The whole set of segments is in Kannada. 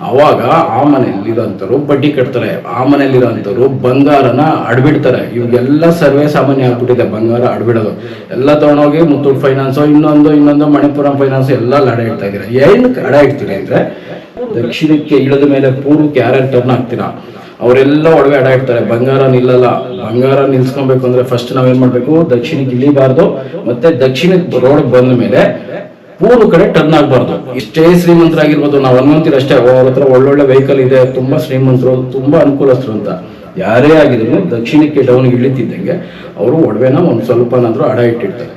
ಅವಾಗ ಆ ಮನೆಯಲ್ಲಿರೋಂಥವ್ರು ಬಡ್ಡಿ ಕಟ್ತಾರೆ. ಆ ಮನೆಯಲ್ಲಿರೋಂಥವ್ರು ಬಂಗಾರನ ಅಡ್ಬಿಡ್ತಾರೆ. ಇವಾಗೆಲ್ಲ ಸರ್ವೇ ಸಾಮಾನ್ಯ ಆಗ್ಬಿಟ್ಟಿದೆ. ಬಂಗಾರ ಅಡ್ಬಿಡೋದು. ಎಲ್ಲ ತಗೊಂಡೋಗಿ ಮುತ್ತೂಟ್ ಫೈನಾನ್ಸು, ಇನ್ನೊಂದು ಇನ್ನೊಂದು ಮಣಿಪುರಂ ಫೈನಾನ್ಸ್ ಎಲ್ಲ ಅಡ ಇಡ್ತಾ ಏನಕ್ಕೆ ಅಡ ಇಡ್ತೀರಿ ಅಂದ್ರೆ ದಕ್ಷಿಣಕ್ಕೆ ಇಳಿದ ಮೇಲೆ ಪೂರ್ವಕ್ಕೆ ಯಾರ್ಯಾರು ಟರ್ನ್ ಆಗ್ತೀರಾ ಅವರೆಲ್ಲ ಒಡವೆ ಅಡ ಇಡ್ತಾರೆ. ಬಂಗಾರ ನಿಲ್ಲಲ್ಲ. ಬಂಗಾರ ನಿಲ್ಸ್ಕೊಬೇಕು ಅಂದ್ರೆ ಫಸ್ಟ್ ನಾವೇನ್ ಮಾಡ್ಬೇಕು? ದಕ್ಷಿಣಕ್ಕೆ ಇಳಿಬಾರ್ದು. ಮತ್ತೆ ದಕ್ಷಿಣಕ್ಕೆ ರೋಡ್ ಬಂದ ಮೇಲೆ ಪೂರ್ವ ಕಡೆ ಟರ್ನ್ ಆಗಬಾರ್ದು. ಇಷ್ಟೇ ಶ್ರೀಮಂತರಾಗಿರ್ಬೋದು, ನಾವು ಅನ್ಕೊಂತೀರ ಅಷ್ಟೇ, ಅವ್ರ ಹತ್ರ ಒಳ್ಳೊಳ್ಳೆ ವೆಹಿಕಲ್ ಇದೆ, ತುಂಬಾ ಶ್ರೀಮಂತರು, ತುಂಬಾ ಅನುಕೂಲಸ್ಥರು ಅಂತ. ಯಾರೇ ಆಗಿದ್ರು ದಕ್ಷಿಣಕ್ಕೆ ಡೌನ್ ಇಳಿತಿದ್ದಂಗೆ, ಅವರು ಒಡವೆನ ಒಂದು ಸ್ವಲ್ಪನಾದ್ರೂ ಅಡ ಇಟ್ಟಿರ್ತಾರೆ.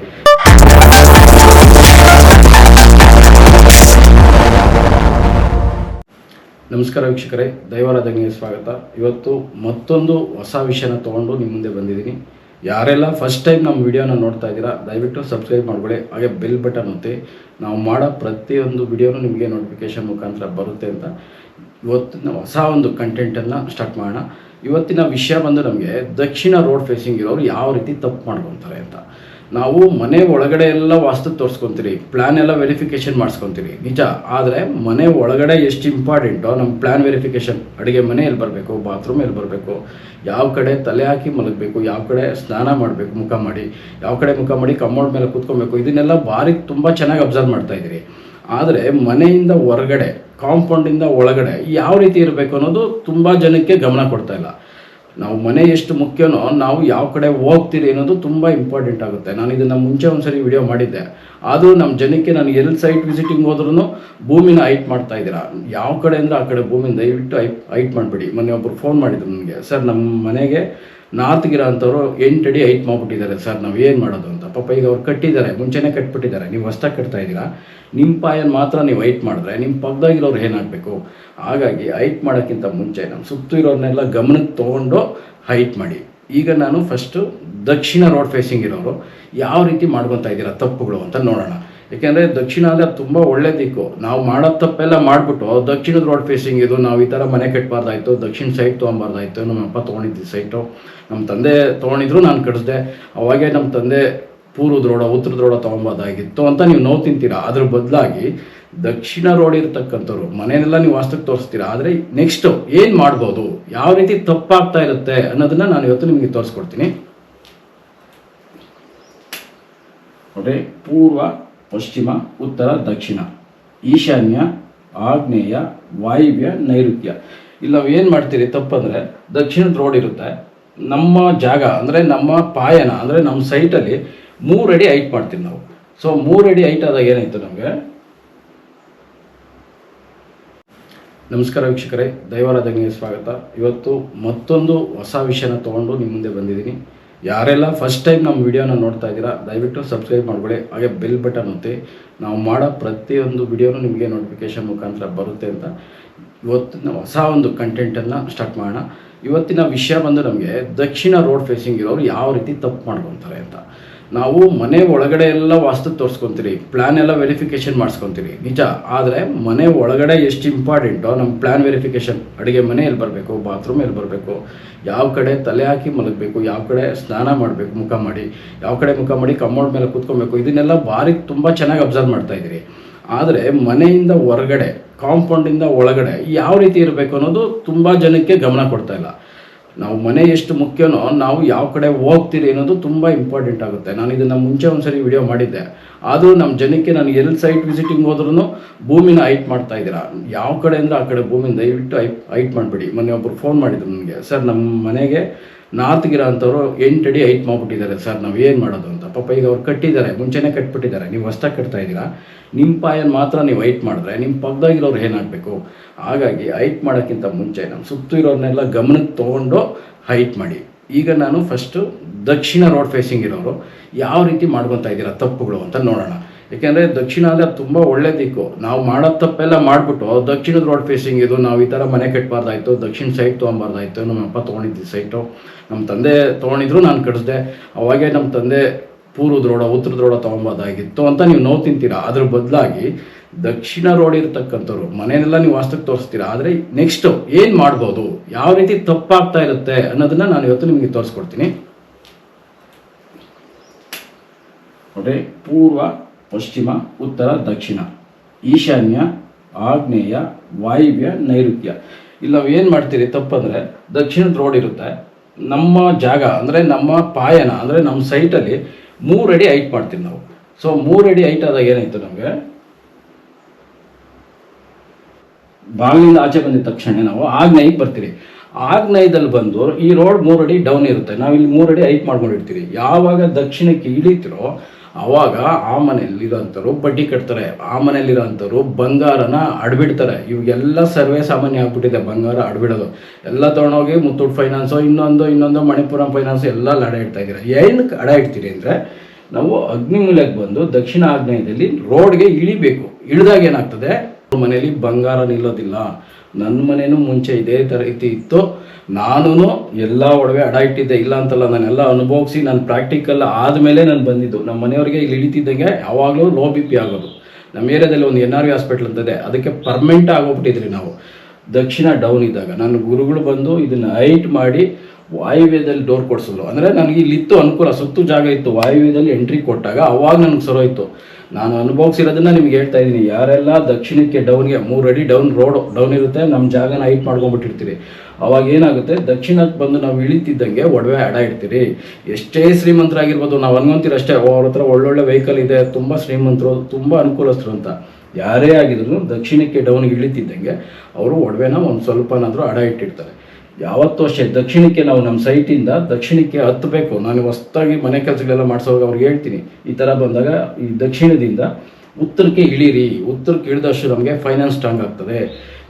ನಮಸ್ಕಾರ ವೀಕ್ಷಕರೇ, ದೈವಾರಾಧನೆಗೆ ಸ್ವಾಗತ. ಇವತ್ತು ಮತ್ತೊಂದು ಹೊಸ ವಿಷಯನ ತಗೊಂಡು ನಿಮ್ಮ ಮುಂದೆ ಬಂದಿದ್ದೀನಿ. ಯಾರೆಲ್ಲ ಫಸ್ಟ್ ಟೈಮ್ ನಮ್ಮ ವಿಡಿಯೋನ ನೋಡ್ತಾ ಇದ್ದೀರಾ, ದಯವಿಟ್ಟು ಸಬ್ಸ್ಕ್ರೈಬ್ ಮಾಡ್ಕೊಳ್ಳಿ. ಹಾಗೆ ಬೆಲ್ ಬಟನ್ ಒತ್ತಿ. ನಾವು ಮಾಡೋ ಪ್ರತಿಯೊಂದು ವಿಡಿಯೋನು ನಿಮಗೆ ನೋಟಿಫಿಕೇಶನ್ ಮುಖಾಂತರ ಬರುತ್ತೆ ಅಂತ. ಇವತ್ತಿನ ಹೊಸ ಒಂದು ಕಂಟೆಂಟನ್ನು ಸ್ಟಾರ್ಟ್ ಮಾಡೋಣ. ಇವತ್ತಿನ ವಿಷಯ ಬಂದು ನಮಗೆ ದಕ್ಷಿಣ ರೋಡ್ ಫೇಸಿಂಗ್ ಇರೋರು ಯಾವ ರೀತಿ ತಪ್ಪು ಮಾಡ್ಕೊತಾರೆ ಅಂತ. ನಾವು ಮನೆ ಒಳಗಡೆ ಎಲ್ಲ ವಾಸ್ತು ತೋರಿಸ್ಕೊಂತೀರಿ ಪ್ಲಾನ್ ಎಲ್ಲ ವೆರಿಫಿಕೇಶನ್ ಮಾಡಿಸ್ಕೊಂತೀರಿ. ನಿಜ, ಆದರೆ ಮನೆ ಒಳಗಡೆ ಎಷ್ಟು ಇಂಪಾರ್ಟೆಂಟೋ ನಮ್ಮ ಪ್ಲಾನ್ ವೆರಿಫಿಕೇಶನ್ ಅಡುಗೆ ಮನೆ ಎಲ್ಲಿ ಬರಬೇಕು ಬಾತ್ರೂಮ್ ಎಲ್ಲಿ ಬರಬೇಕು? ಯಾವ ಕಡೆ ತಲೆ ಹಾಕಿ ಮಲಗಬೇಕು, ಯಾವ ಕಡೆ ಸ್ನಾನ ಮಾಡಬೇಕು ಮುಖ ಮಾಡಿ, ಯಾವ ಕಡೆ ಮುಖ ಮಾಡಿ ಕಮೌಂಡ್ ಮೇಲೆ ಕೂತ್ಕೊಬೇಕು? ಇದನ್ನೆಲ್ಲ ಭಾರಿ ತುಂಬ ಚೆನ್ನಾಗಿ ಅಬ್ಸರ್ವ್ ಮಾಡ್ತಾ ಇದ್ದೀರಿ. ಆದರೆ ಮನೆಯಿಂದ ಹೊರಗಡೆ ಕಾಂಪೌಂಡಿಂದ ಒಳಗಡೆ ಯಾವ ರೀತಿ ಇರಬೇಕು ಅನ್ನೋದು ತುಂಬ ಜನಕ್ಕೆ ಗಮನ ಕೊಡ್ತಾ ಇಲ್ಲ. ನಾವು ಮನೆ ಎಷ್ಟು ಮುಖ್ಯನೋ ನಾವು ಯಾವ ಕಡೆ ಹೋಗ್ತೀರಿ ಅನ್ನೋದು ತುಂಬ ಇಂಪಾರ್ಟೆಂಟ್ ಆಗುತ್ತೆ. ನಾನು ಇದನ್ನು ಮುಂಚೆ ಒಂದ್ಸರಿ ವಿಡಿಯೋ ಮಾಡಿದ್ದೆ. ಆದರೂ ನಮ್ಮ ಜನಕ್ಕೆ ನಾನು ಎಲ್ಲಿ ಸೈಟ್ ವಿಸಿಟಿಂಗ್ ಹೋದ್ರೂ ಭೂಮಿನ ಹೈಟ್ ಮಾಡ್ತಾ ಇದ್ದೀರಾ? ಯಾವ ಕಡೆ ಅಂದರೆ ಆ ಕಡೆ ಭೂಮಿನ ದಯವಿಟ್ಟು ಹೈಟ್ ಹೈಟ್ ಮಾಡಿಬಿಡಿ. ಮೊನ್ನೆ ಒಬ್ಬರು ಫೋನ್ ಮಾಡಿದ್ರು ನನಗೆ, ಸರ್ ನಮ್ಮ ಮನೆಗೆ ನಾರ್ತ್ಗಿರೋ ಅಂಥವ್ರು ಎಂಟು ಅಡಿ ಹೈಟ್ ಮಾಡಿಬಿಟ್ಟಿದ್ದಾರೆ. ಸರ್, ನಾವು ಏನು ಮಾಡೋದು? ಪಾಪ ಈಗ ಅವ್ರು ಕಟ್ಟಿದ್ದಾರೆ, ಮುಂಚೆನೇ ಕಟ್ಬಿಟ್ಟಿದ್ದಾರೆ. ನೀವು ಹೊಸ್ದಾಗಿ ಕಟ್ತಾ ಇದ್ದೀರಾ? ನಿಮ್ಮ ಪಾಯನ್ ಮಾತ್ರ ನೀವು ಹೈಟ್ ಮಾಡಿದ್ರೆ ನಿಮ್ಮ ಪಕ್ಕದಾಗಿರೋರು ಏನಾಗಬೇಕು? ಹಾಗಾಗಿ ಹೈಟ್ ಮಾಡೋಕ್ಕಿಂತ ಮುಂಚೆ ನಮ್ಮ ಸುತ್ತು ಇರೋರನ್ನೆಲ್ಲ ಗಮನಕ್ಕೆ ತೊಗೊಂಡು ಹೈಟ್ ಮಾಡಿ. ಈಗ ನಾನು ಫಸ್ಟು ದಕ್ಷಿಣ ರೋಡ್ ಫೇಸಿಂಗ್ ಇರೋರು, ಯಾವ ರೀತಿ ಮಾಡ್ಕೊತಾ ಇದ್ದೀರಾ ತಪ್ಪುಗಳು ಅಂತ ನೋಡೋಣ. ಯಾಕೆಂದರೆ ದಕ್ಷಿಣ ಅಂದರೆ ತುಂಬ ಒಳ್ಳೆ ದಿಕ್ಕು. ನಾವು ಮಾಡೋ ತಪ್ಪೆಲ್ಲ ಮಾಡಿಬಿಟ್ಟು, ದಕ್ಷಿಣದ ರೋಡ್ ಫೇಸಿಂಗ್ ಇದು, ನಾವು ಈ ಥರ ಮನೆ ಕಟ್ಟಬಾರ್ದಾಯ್ತು ದಕ್ಷಿಣ ಸೈಡ್ ತೊಗೊಬಾರ್ದಾಯ್ತು ನಮ್ಮ ಅಪ್ಪ ತೊಗೊಂಡಿದ್ದು ಸೈಟು ನಮ್ಮ ತಂದೆ ತೊಗೊಂಡಿದ್ರು, ನಾನು ಕಟ್ಟಿಸ್ದೆ ಅವಾಗೆ ನಮ್ಮ ತಂದೆ ಪೂರ್ವದ ದ್ರೋಡ ಉತ್ತರ ದ್ರೋಡ ತಗೊಂಬೋದಾಗಿತ್ತು ಅಂತ ನೀವು ನೋವು ತಿಂತೀರಾ? ಅದ್ರ ಬದಲಾಗಿ ದಕ್ಷಿಣ ರೋಡ್ ಇರ್ತಕ್ಕಂಥವ್ರು ಮನೆಯೆಲ್ಲ ನೀವು ವಾಸ್ತವಕ್ಕೆ ತೋರಿಸ್ತೀರಾ? ಆದರೆ ನೆಕ್ಸ್ಟ್ ಏನು ಮಾಡ್ಬೋದು? ಯಾವ ರೀತಿ ತಪ್ಪಾಗ್ತಾ ಇರುತ್ತೆ ಅನ್ನೋದನ್ನ ನಾನು ಇವತ್ತು ನಿಮಗೆ ತೋರಿಸ್ಕೊಡ್ತೀನಿ. ನೋಡ್ರಿ ಪೂರ್ವ, ಪಶ್ಚಿಮ, ಉತ್ತರ, ದಕ್ಷಿಣ. ಈಶಾನ್ಯ, ಆಗ್ನೇಯ, ವಾಯುವ್ಯ, ನೈಋತ್ಯ. ಇಲ್ಲಿ ನಾವು ಏನು ಮಾಡ್ತೀರಿ? ತಪ್ಪಂದರೆ ದಕ್ಷಿಣದ ರೋಡ್ ಇರುತ್ತೆ. ನಮ್ಮ ಜಾಗ, ಅಂದರೆ ನಮ್ಮ ಪಾಯನ, ಅಂದರೆ ನಮ್ಮ ಸೈಟಲ್ಲಿ ಮೂರು ಅಡಿ ಹೈಟ್ ಮಾಡ್ತೀವಿ ನಾವು. ಸೊ ಮೂರು ಅಡಿ ಹೈಟ್ ಆದಾಗ ಏನಾಯ್ತು ನಮಗೆ? ನಮಸ್ಕಾರ ವೀಕ್ಷಕರೇ, ದೈವಾರಾಧನೆಗೆ ಸ್ವಾಗತ. ಇವತ್ತು ಮತ್ತೊಂದು ಹೊಸ ವಿಷಯನ ತೊಗೊಂಡು ನಿಮ್ಮ ಮುಂದೆ ಬಂದಿದ್ದೀನಿ. ಯಾರೆಲ್ಲ ಫಸ್ಟ್ ಟೈಮ್ ನಮ್ಮ ವಿಡಿಯೋನ ನೋಡ್ತಾ ಇದ್ದೀರಾ, ದಯವಿಟ್ಟು ಸಬ್ಸ್ಕ್ರೈಬ್ ಮಾಡ್ಕೊಳ್ಳಿ. ಹಾಗೆ ಬೆಲ್ ಬಟನ್ ಒತ್ತಿ. ನಾವು ಮಾಡೋ ಪ್ರತಿಯೊಂದು ವಿಡಿಯೋನು ನಿಮಗೆ ನೋಟಿಫಿಕೇಶನ್ ಮುಖಾಂತರ ಬರುತ್ತೆ ಅಂತ. ಇವತ್ತಿನ ಹೊಸ ಒಂದು ಕಂಟೆಂಟನ್ನು ಸ್ಟಾರ್ಟ್ ಮಾಡೋಣ. ಇವತ್ತಿನ ವಿಷಯ ಬಂದು ನಮಗೆ ದಕ್ಷಿಣ ರೋಡ್ ಫೇಸಿಂಗ್ ಇರೋರು ಯಾವ ರೀತಿ ತಪ್ಪು ಮಾಡ್ಕೊತಾರೆ ಅಂತ. ನಾವು ಮನೆ ಒಳಗಡೆ ಎಲ್ಲ ವಾಸ್ತು ತೋರಿಸ್ಕೊಂತೀರಿ ಪ್ಲಾನ್ ಎಲ್ಲ ವೆರಿಫಿಕೇಶನ್ ಮಾಡಿಸ್ಕೊಂತೀರಿ. ನಿಜ, ಆದರೆ ಮನೆ ಒಳಗಡೆ ಎಷ್ಟು ಇಂಪಾರ್ಟೆಂಟೋ ನಮ್ಮ ಪ್ಲಾನ್ ವೆರಿಫಿಕೇಶನ್ ಅಡುಗೆ ಮನೆ ಎಲ್ಲಿ ಬರಬೇಕು ಬಾತ್ರೂಮ್ ಎಲ್ಲಿ ಬರಬೇಕು, ಯಾವ ಕಡೆ ತಲೆ ಹಾಕಿ ಮಲಗಬೇಕು, ಯಾವ ಕಡೆ ಸ್ನಾನ ಮಾಡಬೇಕು ಮುಖ ಮಾಡಿ, ಯಾವ ಕಡೆ ಮುಖ ಮಾಡಿ ಕಮ್ಮೋಡ್ ಮೇಲೆ ಕೂತ್ಕೊಬೇಕು, ಇದನ್ನೆಲ್ಲ ಭಾರಿ ತುಂಬ ಚೆನ್ನಾಗಿ ಅಬ್ಸರ್ವ್ ಮಾಡ್ತಾ ಇದ್ದೀರಿ. ಆದರೆ ಮನೆಯಿಂದ ಹೊರಗಡೆ ಕಾಂಪೌಂಡಿಂದ ಒಳಗಡೆ ಯಾವ ರೀತಿ ಇರಬೇಕು ಅನ್ನೋದು ತುಂಬ ಜನಕ್ಕೆ ಗಮನ ಕೊಡ್ತಾ ಇಲ್ಲ. ನಾವು ಮನೆ ಎಷ್ಟು ಮುಖ್ಯನೋ ನಾವು ಯಾವ ಕಡೆ ಹೋಗ್ತೀರಿ ಅನ್ನೋದು ತುಂಬ ಇಂಪಾರ್ಟೆಂಟ್ ಆಗುತ್ತೆ. ನಾನು ಇದನ್ನು ಮುಂಚೆ ಒಂದ್ಸರಿ ವಿಡಿಯೋ ಮಾಡಿದ್ದೆ. ಆದರೂ ನಮ್ಮ ಜನಕ್ಕೆ ನಾನು ಎಲ್ಲಿ ಸೈಟ್ ವಿಸಿಟಿಂಗ್ ಹೋದ್ರೂ ಭೂಮಿನ ಹೈಟ್ ಮಾಡ್ತಾ ಇದ್ದೀರಾ? ಯಾವ ಕಡೆ ಆ ಕಡೆ ಭೂಮಿನ ದಯವಿಟ್ಟು ಹೈಟ್ ಹೈಟ್ ಮಾಡಿಬಿಡಿ. ಮೊನ್ನೆ ಒಬ್ಬರು ಫೋನ್ ಮಾಡಿದ್ರು ನನಗೆ, ಸರ್ ನಮ್ಮ ಮನೆಗೆ ನಾರ್ತ್ಗಿರೋ ಅಂಥವ್ರು ಎಂಟು ಅಡಿ ಹೈಟ್ ಮಾಡಿಬಿಟ್ಟಿದ್ದಾರೆ. ಸರ್, ನಾವು ಏನು ಮಾಡೋದು? ಪಾಪ ಈಗ ಅವ್ರು ಕಟ್ಟಿದ್ದಾರೆ, ಮುಂಚೆನೇ ಕಟ್ಬಿಟ್ಟಿದ್ದಾರೆ. ನೀವು ಹೊಸ್ದಾಗಿ ಕಟ್ತಾ ಇದ್ದೀರಾ? ನಿಮ್ಮ ಪಾಯನ್ ಮಾತ್ರ ನೀವು ಹೈಟ್ ಮಾಡಿದ್ರೆ ನಿಮ್ಮ ಪಕ್ಕದಾಗಿರೋರು ಏನಾಗಬೇಕು ಹಾಗಾಗಿ ಹೈಟ್ ಮಾಡೋಕ್ಕಿಂತ ಮುಂಚೆ ನಮ್ಮ ಸುತ್ತು ಇರೋರನ್ನೆಲ್ಲ ಗಮನಕ್ಕೆ ತೊಗೊಂಡು ಹೈಟ್ ಮಾಡಿ. ಈಗ ನಾನು ಫಸ್ಟು ದಕ್ಷಿಣ ರೋಡ್ ಫೇಸಿಂಗ್ ಇರೋರು, ಯಾವ ರೀತಿ ಮಾಡ್ಕೊತಾ ಇದ್ದೀರಾ ತಪ್ಪುಗಳು ಅಂತ ನೋಡೋಣ. ಯಾಕೆಂದರೆ ದಕ್ಷಿಣ ಅಂದರೆ ತುಂಬ ಒಳ್ಳೆ ದಿಕ್ಕು. ನಾವು ಮಾಡೋ ತಪ್ಪೆಲ್ಲ ಮಾಡಿಬಿಟ್ಟು ದಕ್ಷಿಣದ ರೋಡ್ ಫೇಸಿಂಗ್ ಇದು, ನಾವು ಈ ಥರ ಮನೆ ಕಟ್ಟಬಾರ್ದಾಯ್ತು ದಕ್ಷಿಣ ಸೈಡ್ ತೊಗೊಬಾರ್ದಾಯ್ತು, ನಮ್ಮ ಅಪ್ಪ ತೊಗೊಂಡಿದ್ದು ಸೈಟು ನಮ್ಮ ತಂದೆ ತೊಗೊಂಡಿದ್ರು, ನಾನು ಕಟ್ಟಿಸ್ದೆ ಅವಾಗೆ ನಮ್ಮ ತಂದೆ ಪೂರ್ವದ ದ್ರೋಡ ಉತ್ತರ ದ್ರೋಡ ತಗೊಂಬೋದಾಗಿತ್ತು ಅಂತ ನೀವು ನೋವು ತಿಂತೀರಾ? ಅದ್ರ ಬದಲಾಗಿ ದಕ್ಷಿಣ ರೋಡ್ ಇರ್ತಕ್ಕಂಥವ್ರು ಮನೆಯೆಲ್ಲ ನೀವು ವಾಸ್ತವಕ್ಕೆ ತೋರಿಸ್ತೀರಾ? ಆದರೆ ನೆಕ್ಸ್ಟ್ ಏನು ಮಾಡ್ಬೋದು? ಯಾವ ರೀತಿ ತಪ್ಪಾಗ್ತಾ ಇರುತ್ತೆ ಅನ್ನೋದನ್ನ ನಾನು ಇವತ್ತು ನಿಮಗೆ ತೋರಿಸ್ಕೊಡ್ತೀನಿ. ನೋಡ್ರಿ ಪೂರ್ವ, ಪಶ್ಚಿಮ, ಉತ್ತರ, ದಕ್ಷಿಣ. ಈಶಾನ್ಯ, ಆಗ್ನೇಯ, ವಾಯುವ್ಯ, ನೈಋತ್ಯ. ಇಲ್ಲಿ ನಾವು ಏನು ಮಾಡ್ತೀರಿ? ತಪ್ಪಂದರೆ ದಕ್ಷಿಣದ ರೋಡ್ ಇರುತ್ತೆ. ನಮ್ಮ ಜಾಗ, ಅಂದರೆ ನಮ್ಮ ಪಾಯನ, ಅಂದರೆ ನಮ್ಮ ಸೈಟಲ್ಲಿ ಮೂರು ಅಡಿ ಹೈಟ್ ಮಾಡ್ತೀವಿ ನಾವು. ಸೊ ಮೂರು ಅಡಿ ಹೈಟ್ ಆದಾಗ ಏನಾಯಿತು ನಮಗೆ? ಬಾಗಿಲಿಂದ ಆಚೆ ಬಂದಿದ ತಕ್ಷಣ ನಾವು ಆಗ್ನೇಯಕ್ಕೆ ಬರ್ತೀವಿ ಆಗ್ನೇಯದಲ್ಲಿ ಬಂದು ಈ ರೋಡ್ ಮೂರು ಅಡಿ ಡೌನ್ ಇರುತ್ತೆ. ನಾವು ಇಲ್ಲಿ ಮೂರು ಅಡಿ ಹೈಟ್ ಮಾಡ್ಕೊಂಡಿರ್ತೀವಿ ಯಾವಾಗ ದಕ್ಷಿಣಕ್ಕೆ ಇಳಿತೀರೋ ಅವಾಗ ಆ ಮನೆಯಲ್ಲಿರೋಂಥವ್ರು ಬಡ್ಡಿ ಕಟ್ತಾರೆ. ಆ ಮನೆಯಲ್ಲಿರೋಂಥವ್ರು ಬಂಗಾರನ ಅಡ್ಬಿಡ್ತಾರೆ. ಇವಾಗೆಲ್ಲ ಸರ್ವೇ ಸಾಮಾನ್ಯ ಆಗ್ಬಿಟ್ಟಿದೆ, ಬಂಗಾರ ಅಡ್ಬಿಡೋದು. ಎಲ್ಲ ತೊಗೊಂಡೋಗಿ ಮುತ್ತೂಟ್ ಫೈನಾನ್ಸು, ಇನ್ನೊಂದು ಇನ್ನೊಂದು ಮಣಿಪುರಂ ಫೈನಾನ್ಸು ಎಲ್ಲ ಅಡ ಇಡ್ತಾ ಇದ್ದೀರಾ. ಏನಕ್ಕೆ ಅಡ ಇಡ್ತೀರಿ ಅಂದರೆ, ನಾವು ಅಗ್ನಿಮೂಲಕ್ಕೆ ಬಂದು ದಕ್ಷಿಣ ಆಗ್ನೇಯದಲ್ಲಿ ರೋಡ್ಗೆ ಇಳಿಬೇಕು. ಇಳಿದಾಗ ಏನಾಗ್ತದೆ? ಮನೆಯಲ್ಲಿ ಬಂಗಾರ ನಿಲ್ಲೋದಿಲ್ಲ. ನನ್ನ ಮನೇನು ಮುಂಚೆ ಇದೇ ಥರ ಇತ್ತು. ನಾನು ಎಲ್ಲ ಒಡವೆ ಅಡ ಇಟ್ಟಿದ್ದೆ, ಇಲ್ಲ ಅಂತಲ್ಲ, ನಾನೆಲ್ಲ ಅನುಭವಿಸಿ ನಾನು ಪ್ರಾಕ್ಟಿಕಲ್ ಆದಮೇಲೆ ನಾನು ಬಂದಿದ್ದು. ನಮ್ಮ ಮನೆಯವರಿಗೆ ಇಲ್ಲಿ ಇಳಿತಿದ್ದಂಗೆ ಯಾವಾಗಲೂ ಲೋ ಬಿ ಪಿ ಆಗೋದು. ನಮ್ಮ ಏರಿಯಾದಲ್ಲಿ ಒಂದು ಎನ್ ಆರ್ ವಿ ಹಾಸ್ಪಿಟ್ಲ್ ಅಂತದೆ ಅದಕ್ಕೆ ಪರ್ಮನೆಂಟ್ ಆಗೋಗ್ಬಿಟ್ಟಿದ್ರಿ ನಾವು. ದಕ್ಷಿಣ ಡೌನ್ ಇದ್ದಾಗ ನನ್ನ ಗುರುಗಳು ಬಂದು ಇದನ್ನು ಹೈಟ್ ಮಾಡಿ ವಾಯುವ್ಯದಲ್ಲಿ ಡೋರ್ ಕೊಡಿಸಿದ್ರು. ಅಂದರೆ ನನಗೆ ಇಲ್ಲಿತ್ತು ಅನುಕೂಲ, ಸುತ್ತು ಜಾಗ ಇತ್ತು, ವಾಯುವ್ಯದಲ್ಲಿ ಎಂಟ್ರಿ ಕೊಟ್ಟಾಗ ಅವಾಗ ನನಗೆ ಸರೋಯ್ತು ನಾನು ಅನುಭವಿಸಿರೋದನ್ನ ನಿಮ್ಗೆ ಹೇಳ್ತಾ ಇದ್ದೀನಿ. ಯಾರೆಲ್ಲ ದಕ್ಷಿಣಕ್ಕೆ ಡೌನ್ಗೆ ಮೂರು ಅಡಿ ಡೌನ್ ರೋಡ್ ಡೌನ್ ಇರುತ್ತೆ ನಮ್ಮ ಜಾಗನ ಹೈಟ್ ಮಾಡ್ಕೊಂಡ್ಬಿಟ್ಟಿರ್ತೀರಿ. ಅವಾಗ ಏನಾಗುತ್ತೆ? ದಕ್ಷಿಣಕ್ಕೆ ಬಂದು ನಾವು ಇಳಿತಿದ್ದಂಗೆ ಒಡವೆ ಅಡ ಇಡ್ತೀರಿ ಎಷ್ಟೇ ಶ್ರೀಮಂತರಾಗಿರ್ಬೋದು, ನಾವು ಅನ್ಕೊಂತೀರಿ ಅಷ್ಟೇ ಅವ್ರ ಹತ್ರ ಒಳ್ಳೊಳ್ಳೆ ವೆಹಿಕಲ್ ಇದೆ, ತುಂಬ ಶ್ರೀಮಂತರು, ತುಂಬ ಅನುಕೂಲಸ್ಥರು ಅಂತ. ಯಾರೇ ಆಗಿದ್ರು ದಕ್ಷಿಣಕ್ಕೆ ಡೌನ್ಗೆ ಇಳಿತಿದ್ದಂಗೆ, ಅವರು ಒಡವೆನ ಒಂದು ಸ್ವಲ್ಪನಾದರೂ ಅಡ ಇಟ್ಟಿರ್ತಾರೆ ಯಾವತ್ತೂ ಅಷ್ಟೇ ದಕ್ಷಿಣಕ್ಕೆ ನಾವು ನಮ್ಮ ಸೈಟಿಂದ ದಕ್ಷಿಣಕ್ಕೆ ಹತ್ತಬೇಕು. ನಾನು ಹೊಸ್ತಾಗಿ ಮನೆ ಕೆಲಸಗಳೆಲ್ಲ ಮಾಡಿಸೋವಾಗ ಅವ್ರಿಗೆ ಹೇಳ್ತೀನಿ. ಈ ಥರ ಬಂದಾಗ ಈ ದಕ್ಷಿಣದಿಂದ ಉತ್ತರಕ್ಕೆ ಇಳೀರಿ. ಉತ್ತರಕ್ಕೆ ಇಳಿದಷ್ಟು ನಮಗೆ ಫೈನಾನ್ಸ್ ಸ್ಟ್ರಾಂಗ್ ಆಗ್ತದೆ.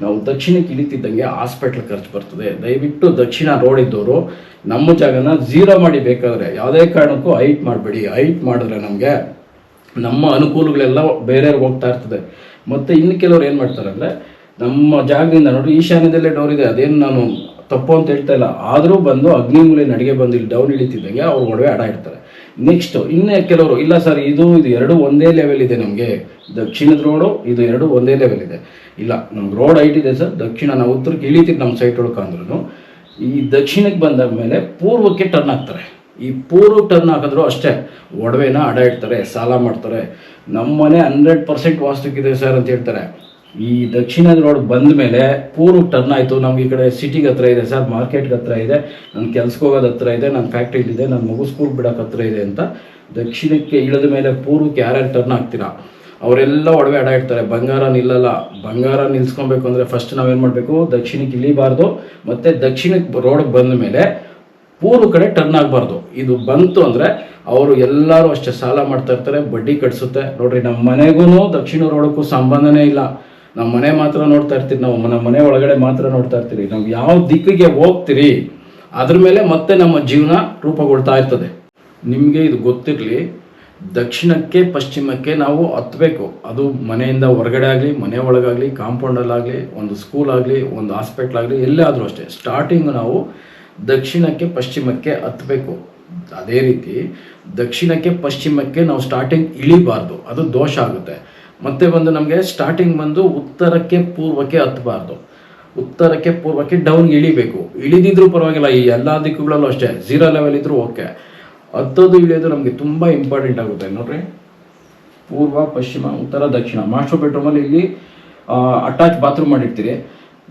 ನಾವು ದಕ್ಷಿಣಕ್ಕೆ ಇಳಿತಿದ್ದಂಗೆ ಹಾಸ್ಪಿಟ್ಲ್ ಖರ್ಚು ಬರ್ತದೆ. ದಯವಿಟ್ಟು ದಕ್ಷಿಣ ರೋಡ್ ಇದ್ದವರು ನಮ್ಮ ಜಾಗನ ಝೀರೋ ಮಾಡಿ ಬೇಕಾದರೆ, ಯಾವುದೇ ಕಾರಣಕ್ಕೂ ಹೈಟ್ ಮಾಡಬೇಡಿ. ಹೈಟ್ ಮಾಡಿದ್ರೆ ನಮಗೆ ನಮ್ಮ ಅನುಕೂಲಗಳೆಲ್ಲ ಬೇರೆಯವ್ರಿಗೆ ಹೋಗ್ತಾ ಇರ್ತದೆ. ಮತ್ತು ಇನ್ನು ಕೆಲವ್ರು ಏನು ಮಾಡ್ತಾರೆ ಅಂದರೆ ನಮ್ಮ ಜಾಗದಿಂದ ನೋಡಿ ಈಶಾನ್ಯದಲ್ಲೇ ಡೋರ್ ಇದೆ. ಅದೇನು ನಾನು ತಪ್ಪು ಅಂತ ಹೇಳ್ತಾ ಇಲ್ಲ. ಆದರೂ ಬಂದು ಅಗ್ನಿಮೂಲೆ ನಡಿಗೆ ಬಂದು ಇಲ್ಲಿ ಡೌನ್ ಇಳಿತಿದ್ದಂಗೆ ಅವ್ರು ಒಡವೆ ಅಡ ಇಡ್ತಾರೆ. ನೆಕ್ಸ್ಟ್ ಇನ್ನೇ ಕೆಲವರು, ಇಲ್ಲ ಸರ್ ಇದು ಇದು ಎರಡು ಒಂದೇ ಲೆವೆಲ್ ಇದೆ ನಮಗೆ. ದಕ್ಷಿಣದ ರೋಡು ಇದು ಎರಡು ಒಂದೇ ಲೆವೆಲ್ ಇದೆ. ಇಲ್ಲ, ನಮ್ಗೆ ರೋಡ್ ಹೈಟ್ ಇದೆ ಸರ್ ದಕ್ಷಿಣ ನಾವು ಉತ್ತರಕ್ಕೆ ಇಳಿತೀವಿ ನಮ್ಮ ಸೈಟ್ ಒಳಕಂದ್ರೂ ಈ ದಕ್ಷಿಣಕ್ಕೆ ಬಂದ ಮೇಲೆ ಪೂರ್ವಕ್ಕೆ ಟರ್ನ್ ಆಗ್ತಾರೆ ಈ ಪೂರ್ವ ಟರ್ನ್ ಹಾಕಿದ್ರು ಅಷ್ಟೇ, ಒಡವೆನ ಅಡ ಇಡ್ತಾರೆ, ಸಾಲ ಮಾಡ್ತಾರೆ. ನಮ್ಮ ಮನೆ ಹಂಡ್ರೆಡ್ ಪರ್ಸೆಂಟ್ ವಾಸ್ತುಕ್ಕಿದೆ ಸರ್ ಅಂತ ಹೇಳ್ತಾರೆ. ಈ ದಕ್ಷಿಣ ರೋಡ್ ಬಂದ ಮೇಲೆ ಪೂರ್ವ ಟರ್ನ್ ಆಯಿತು. ನಮ್ಗೆ ಈ ಕಡೆ ಸಿಟಿಗೆ ಹತ್ರ ಇದೆ ಸರ್ ಮಾರ್ಕೆಟ್ಗೆ ಹತ್ರ ಇದೆ. ನನ್ನ ಕೆಲ್ಸಕ್ಕೆ ಹೋಗೋದು ಹತ್ರ ಇದೆ ನನ್ನ ಫ್ಯಾಕ್ಟ್ರಿಲಿದೆ ನನ್ನ ಮಗು ಸ್ಕೂಲ್ ಬಿಡೋಕೆ ಹತ್ರ ಇದೆ ಅಂತ ದಕ್ಷಿಣಕ್ಕೆ ಇಳಿದ ಮೇಲೆ ಪೂರ್ವಕ್ಕೆ ಯಾರ್ಯಾರು ಟರ್ನ್ ಆಗ್ತೀರಾ? ಅವರೆಲ್ಲ ಒಡವೆ ಅಡ ಇಡ್ತಾರೆ. ಬಂಗಾರ ನಿಲ್ಲಲ್ಲ. ಬಂಗಾರ ನಿಲ್ಸ್ಕೊಬೇಕು ಅಂದರೆ ಫಸ್ಟ್ ನಾವೇನು ಮಾಡಬೇಕು? ದಕ್ಷಿಣಕ್ಕೆ ಇಳಿಬಾರ್ದು. ಮತ್ತು ದಕ್ಷಿಣಕ್ಕೆ ರೋಡ್ಗೆ ಬಂದ ಮೇಲೆ ಪೂರ್ವ ಕಡೆ ಟರ್ನ್ ಆಗಬಾರ್ದು. ಇದು ಬಂತು ಅಂದರೆ ಅವರು ಎಲ್ಲರೂ ಅಷ್ಟೇ ಸಾಲ ಮಾಡ್ತಾ ಇರ್ತಾರೆ, ಬಡ್ಡಿ ಕಟ್ಸುತ್ತೆ. ನೋಡ್ರಿ ನಮ್ಮ ಮನೆಗೂ ದಕ್ಷಿಣ ರೋಡಕ್ಕೂ ಸಂಬಂಧನೇ ಇಲ್ಲ. ನಮ್ಮ ಮನೆ ಮಾತ್ರ ನೋಡ್ತಾ ಇರ್ತೀರಿ, ನಾವು ನಮ್ಮ ಮನೆ ಒಳಗಡೆ ಮಾತ್ರ ನೋಡ್ತಾ ಇರ್ತೀರಿ. ನಾವು ಯಾವ ದಿಕ್ಕಿಗೆ ಹೋಗ್ತೀರಿ, ಅದ್ರ ಮೇಲೆ ಮತ್ತೆ ನಮ್ಮ ಜೀವನ ರೂಪುಗೊಳ್ತಾ ಇರ್ತದೆ. ನಿಮಗೆ ಇದು ಗೊತ್ತಿರಲಿ, ದಕ್ಷಿಣಕ್ಕೆ ಪಶ್ಚಿಮಕ್ಕೆ ನಾವು ಹತ್ತಬೇಕು ಅದು ಮನೆಯಿಂದ ಹೊರಗಡೆ ಆಗಲಿ, ಮನೆ ಒಳಗಾಗಲಿ ಕಾಂಪೌಂಡಲ್ಲಾಗಲಿ ಒಂದು ಸ್ಕೂಲ್ ಆಗಲಿ, ಒಂದು ಹಾಸ್ಪಿಟ್ಲ್ ಆಗಲಿ ಎಲ್ಲೇ ಆದರೂ ಅಷ್ಟೇ. ಸ್ಟಾರ್ಟಿಂಗ್ ನಾವು ದಕ್ಷಿಣಕ್ಕೆ ಪಶ್ಚಿಮಕ್ಕೆ ಹತ್ತಬೇಕು ಅದೇ ರೀತಿ ದಕ್ಷಿಣಕ್ಕೆ ಪಶ್ಚಿಮಕ್ಕೆ ನಾವು ಸ್ಟಾರ್ಟಿಂಗ್ ಇಳಿಬಾರ್ದು. ಅದು ದೋಷ ಆಗುತ್ತೆ. ಮತ್ತೆ ಬಂದು ನಮಗೆ ಸ್ಟಾರ್ಟಿಂಗ್ ಬಂದು ಉತ್ತರಕ್ಕೆ ಪೂರ್ವಕ್ಕೆ ಹತ್ತಬಾರ್ದು. ಉತ್ತರಕ್ಕೆ ಪೂರ್ವಕ್ಕೆ ಡೌನ್ ಇಳಿಬೇಕು. ಇಳಿದಿದ್ರೂ ಪರವಾಗಿಲ್ಲ, ಈ ಎಲ್ಲ ದಿಕ್ಕುಗಳಲ್ಲೂ ಅಷ್ಟೇ ಝೀರೋ ಲೆವೆಲ್ ಇದ್ರೂ ಓಕೆ ಹತ್ತೋದು ಇಳಿಯೋದು ನಮಗೆ ತುಂಬ ಇಂಪಾರ್ಟೆಂಟ್ ಆಗುತ್ತೆ, ನೋಡ್ರಿ. ಪೂರ್ವ, ಪಶ್ಚಿಮ, ಉತ್ತರ, ದಕ್ಷಿಣ. ಮಾಸ್ಟರ್ ಬೆಡ್ರೂಮಲ್ಲಿ ಇಲ್ಲಿ ಅಟ್ಯಾಚ್ ಬಾತ್ರೂಮ್ ಮಾಡಿರ್ತೀರಿ.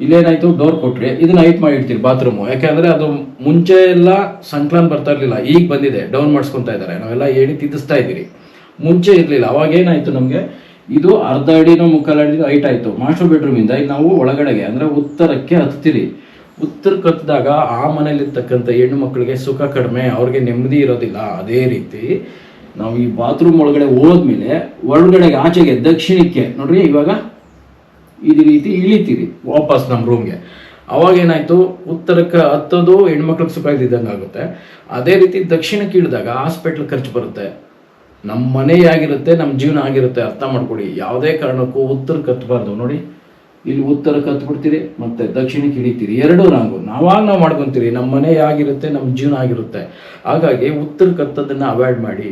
ಇಲ್ಲೇನಾಯ್ತು? ಡೋರ್ ಕೊಟ್ರಿ. ಇದನ್ನ ಹೈಟ್ ಮಾಡಿರ್ತೀರಿ ಬಾತ್ರೂಮು ಯಾಕೆಂದ್ರೆ ಅದು ಮುಂಚೆ ಎಲ್ಲ ಸಂಕ್ಲಾನ್ ಬರ್ತಾ ಇರಲಿಲ್ಲ, ಈಗ ಬಂದಿದೆ ಡೌನ್ ಮಾಡಿಸ್ಕೊತಾ ಇದ್ದಾರೆ. ನಾವೆಲ್ಲ ಹೇಳಿ ತಿದ್ದಿಸ್ತಾ ಇದ್ದೀರಿ. ಮುಂಚೆ ಇರಲಿಲ್ಲ, ಅವಾಗ ಏನಾಯ್ತು ನಮಗೆ? ಇದು ಅರ್ಧ ಅಡಿನೂ ಮುಕ್ಕಾಲು ಹೈಟ್ ಆಯಿತು. ಮಾಸ್ಟರ್ ಬೆಡ್ರೂಮಿಂದ ಈಗ ನಾವು ಒಳಗಡೆಗೆ, ಅಂದರೆ ಉತ್ತರಕ್ಕೆ ಹತ್ತೀರಿ. ಉತ್ತರಕ್ಕೆ ಹತ್ತಿದಾಗ ಆ ಮನೇಲಿರ್ತಕ್ಕಂಥ ಹೆಣ್ಣು ಮಕ್ಕಳಿಗೆ ಸುಖ ಕಡಿಮೆ, ಅವ್ರಿಗೆ ನೆಮ್ಮದಿ ಇರೋದಿಲ್ಲ. ಅದೇ ರೀತಿ ನಾವು ಈ ಬಾತ್ರೂಮ್ ಒಳಗಡೆ ಹೋದ್ಮೇಲೆ ಒಳಗಡೆಗೆ ಆಚೆಗೆ, ದಕ್ಷಿಣಕ್ಕೆ, ನೋಡ್ರಿ ಇವಾಗ ಈ ರೀತಿ ಇಳಿತೀರಿ ವಾಪಸ್ ನಮ್ಮ ರೂಮ್ಗೆ ಅವಾಗ ಏನಾಯ್ತು? ಉತ್ತರಕ್ಕೆ ಹತ್ತೋದು ಹೆಣ್ಮಕ್ಳಿಗೆ ಸುಖ ಇದ್ದಂಗೆ ಆಗುತ್ತೆ. ಅದೇ ರೀತಿ ದಕ್ಷಿಣಕ್ಕೆ ಇಳಿದಾಗ ಹಾಸ್ಪಿಟ್ಲ್ ಖರ್ಚು ಬರುತ್ತೆ. ನಮ್ಮ ಮನೆ ಆಗಿರುತ್ತೆ ನಮ್ಮ ಜೀವನ ಆಗಿರುತ್ತೆ, ಅರ್ಥ ಮಾಡ್ಕೊಡಿ ಯಾವುದೇ ಕಾರಣಕ್ಕೂ ಉತ್ತರ ಕತ್ತಬಾರ್ದು ನೋಡಿ, ಇಲ್ಲಿ ಉತ್ತರ ಕತ್ಬಿಡ್ತೀರಿ, ಮತ್ತೆ ದಕ್ಷಿಣಕ್ಕೆ ಹಿಡಿತೀರಿ ಎರಡೂ ನಾವು ನಾವಾಗ ನಾವು ಮಾಡ್ಕೊತೀರಿ ನಮ್ಮ ಮನೆ ಆಗಿರುತ್ತೆ ನಮ್ಮ ಜೀವನ ಆಗಿರುತ್ತೆ. ಹಾಗಾಗಿ ಉತ್ತರ ಕತ್ತದನ್ನ ಅವಾಯ್ಡ್ ಮಾಡಿ.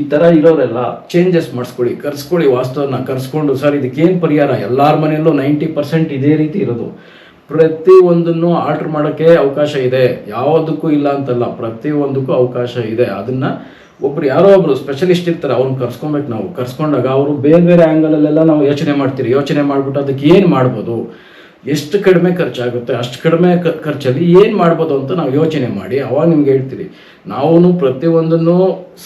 ಈ ಥರ ಇರೋರೆಲ್ಲ ಚೇಂಜಸ್ ಮಾಡಿಸ್ಕೊಳ್ಳಿ, ಕರ್ಸ್ಕೊಳ್ಳಿ, ವಾಸ್ತವನ ಕರ್ಸ್ಕೊಂಡು, ಸರ್, ಇದಕ್ಕೇನು ಪರಿಹಾರ? ಎಲ್ಲರ ಮನೆಯಲ್ಲೂ ನೈಂಟಿ ಪರ್ಸೆಂಟ್ ಇದೇ ರೀತಿ ಇರೋದು. ಪ್ರತಿ ಒಂದನ್ನು ಆರ್ಡರ್ ಮಾಡೋಕ್ಕೆ ಅವಕಾಶ ಇದೆ. ಯಾವುದಕ್ಕೂ ಇಲ್ಲ ಅಂತಲ್ಲ ಪ್ರತಿಯೊಂದಕ್ಕೂ ಅವಕಾಶ ಇದೆ. ಅದನ್ನ ಒಬ್ರು ಯಾರೋ ಒಬ್ರು ಸ್ಪೆಷಲಿಸ್ಟ್ ಇರ್ತಾರೆ ಅವ್ರನ್ನ ಕರ್ಸ್ಕೊಬೇಕು ನಾವು. ಕರ್ಸ್ಕೊಂಡಾಗ ಅವರು ಬೇರೆ ಬೇರೆ ಆ್ಯಂಗಲಲ್ಲೆಲ್ಲ ನಾವು ಯೋಚನೆ ಮಾಡ್ತೀರಿ. ಯೋಚನೆ ಮಾಡಿಬಿಟ್ಟು ಅದಕ್ಕೆ ಏನು ಮಾಡ್ಬೋದು? ಎಷ್ಟು ಕಡಿಮೆ ಖರ್ಚಾಗುತ್ತೆ, ಅಷ್ಟು ಕಡಿಮೆ ಖರ್ಚಲ್ಲಿ ಏನು ಮಾಡ್ಬೋದು ಅಂತ ನಾವು ಯೋಚನೆ ಮಾಡಿ, ಅವಾಗ ನಿಮ್ಗೆ ಹೇಳ್ತೀರಿ ನಾವು ಪ್ರತಿಯೊಂದನ್ನು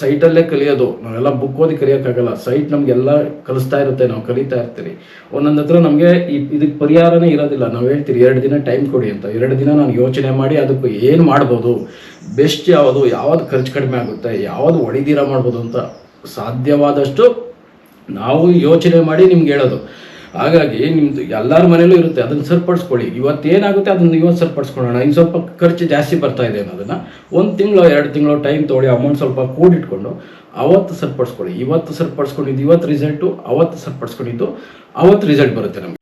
ಸೈಟಲ್ಲೇ ಕಲಿಯೋದು, ನಾವೆಲ್ಲ ಬುಕ್ ಓದಿ ಕಲಿಯೋಕ್ಕಾಗಲ್ಲ, ಸೈಟ್ ನಮಗೆಲ್ಲ ಕಲಿಸ್ತಾ ಇರುತ್ತೆ, ನಾವು ಕಲಿತಾ ಇರ್ತೀರಿ. ಒಂದೊಂದು ಹತ್ರ ನಮಗೆ ಇದಕ್ಕೆ ಪರಿಹಾರನೇ ಇರೋದಿಲ್ಲ. ನಾವು ಹೇಳ್ತೀರಿ, ಎರಡು ದಿನ ಟೈಮ್ ಕೊಡಿ ಅಂತ. ಎರಡು ದಿನ ನಾನು ಯೋಚನೆ ಮಾಡಿ ಅದಕ್ಕೆ ಏನು ಮಾಡ್ಬೋದು, ಬೆಸ್ಟ್ ಯಾವುದು ಯಾವುದು ಖರ್ಚು ಕಡಿಮೆ ಆಗುತ್ತೆ, ಯಾವುದು ಹೊಡಿದೀರ ಮಾಡ್ಬೋದು ಅಂತ ಸಾಧ್ಯವಾದಷ್ಟು ನಾವು ಯೋಚನೆ ಮಾಡಿ ನಿಮ್ಗೆ ಹೇಳೋದು. ಹಾಗಾಗಿ ನಿಮ್ದು ಎಲ್ಲರ ಮನೇಲೂ ಇರುತ್ತೆ, ಅದನ್ನು ಸರಿಪಡಿಸ್ಕೊಳ್ಳಿ. ಇವತ್ತು ಏನಾಗುತ್ತೆ ಅದನ್ನು ಇವತ್ತು ಸರಿಪಡಿಸ್ಕೊಳ್ಳೋಣ. ಇನ್ನು ಸ್ವಲ್ಪ ಖರ್ಚು ಜಾಸ್ತಿ ಬರ್ತಾ ಇದೆ ಅನ್ನೋದನ್ನು ಒಂದು ತಿಂಗಳು, ಎರಡು ತಿಂಗಳು ಟೈಮ್ ತೊಗೊಳ್ಳಿ ಅಮೌಂಟ್ ಸ್ವಲ್ಪ ಕೂಡಿಟ್ಕೊಂಡು ಅವತ್ತು ಸರಿಪಡಿಸ್ಕೊಳ್ಳಿ. ಇವತ್ತು ಸರಿಪಡಿಸ್ಕೊಂಡಿದ್ದು, ಇವತ್ತು ರಿಸಲ್ಟು ಅವತ್ತು ಸರಿಪಡಿಸ್ಕೊಂಡಿದ್ದು, ಅವತ್ತು ರಿಸಲ್ಟ್ ಬರುತ್ತೆ ನಮಗೆ.